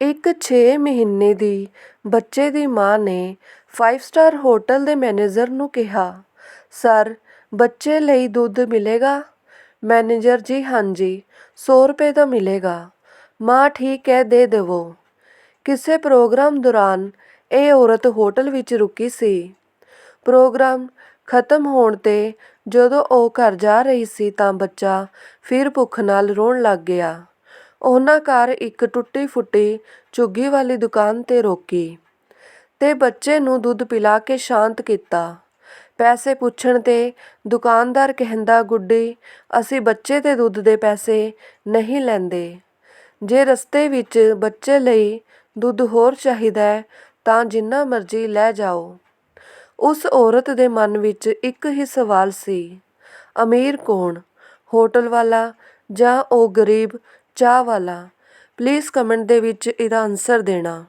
ਇੱਕ ਛੇ ਮਹੀਨੇ ਦੀ ਬੱਚੇ ਦੀ ਮਾਂ ਨੇ ਫਾਈਵ ਸਟਾਰ ਹੋਟਲ ਦੇ ਮੈਨੇਜਰ ਨੂੰ ਕਿਹਾ, ਸਰ, ਬੱਚੇ ਲਈ ਦੁੱਧ ਮਿਲੇਗਾ? ਮੈਨੇਜਰ ਜੀ ਹਾਂਜੀ, ਸੌ ਰੁਪਏ ਦਾ ਮਿਲੇਗਾ। ਮਾਂ ਠੀਕ ਹੈ ਦੇ ਦੇਵੋ। ਕਿਸੇ ਪ੍ਰੋਗਰਾਮ ਦੌਰਾਨ ਇਹ ਔਰਤ ਹੋਟਲ ਵਿੱਚ ਰੁਕੀ ਸੀ। ਪ੍ਰੋਗਰਾਮ ਖਤਮ ਹੋਣ ਤੇ ਜਦੋਂ ਉਹ ਘਰ ਜਾ ਰਹੀ ਸੀ ਤਾਂ ਬੱਚਾ ਫਿਰ ਭੁੱਖ ਨਾਲ ਰੋਣ ਲੱਗ ਗਿਆ। ਉਹਨਾਂ ਘਰ ਇੱਕ ਟੁੱਟੀ-ਫੁੱਟੀ ਝੁੱਗੀ ਵਾਲੀ ਦੁਕਾਨ ਤੇ ਰੋਕੀ ਤੇ ਬੱਚੇ ਨੂੰ ਦੁੱਧ ਪਿਲਾ ਕੇ ਸ਼ਾਂਤ ਕੀਤਾ। ਪੈਸੇ ਪੁੱਛਣ ਤੇ ਦੁਕਾਨਦਾਰ ਕਹਿੰਦਾ ਗੁੱਡੀ, ਅਸੀਂ ਬੱਚੇ ਦੇ ਦੁੱਧ ਦੇ ਪੈਸੇ ਨਹੀਂ ਲੈਂਦੇ। ਜੇ ਰਸਤੇ ਵਿੱਚ ਬੱਚੇ ਲਈ ਦੁੱਧ ਹੋਰ ਚਾਹੀਦਾ ਤਾਂ ਜਿੰਨਾ ਮਰਜ਼ੀ ਲੈ ਜਾਓ। ਉਸ ਔਰਤ ਦੇ ਮਨ ਵਿੱਚ ਇੱਕ ਹੀ ਸਵਾਲ ਸੀ, ਅਮੀਰ ਕੌਣ, ਹੋਟਲ ਵਾਲਾ ਜਾਂ ਉਹ ਗਰੀਬ ਚਾਹ ਵਾਲਾ? ਪਲੀਜ਼ ਕਮੈਂਟ ਦੇ ਵਿੱਚ ਇਹਦਾ ਆਨਸਰ ਦੇਣਾ।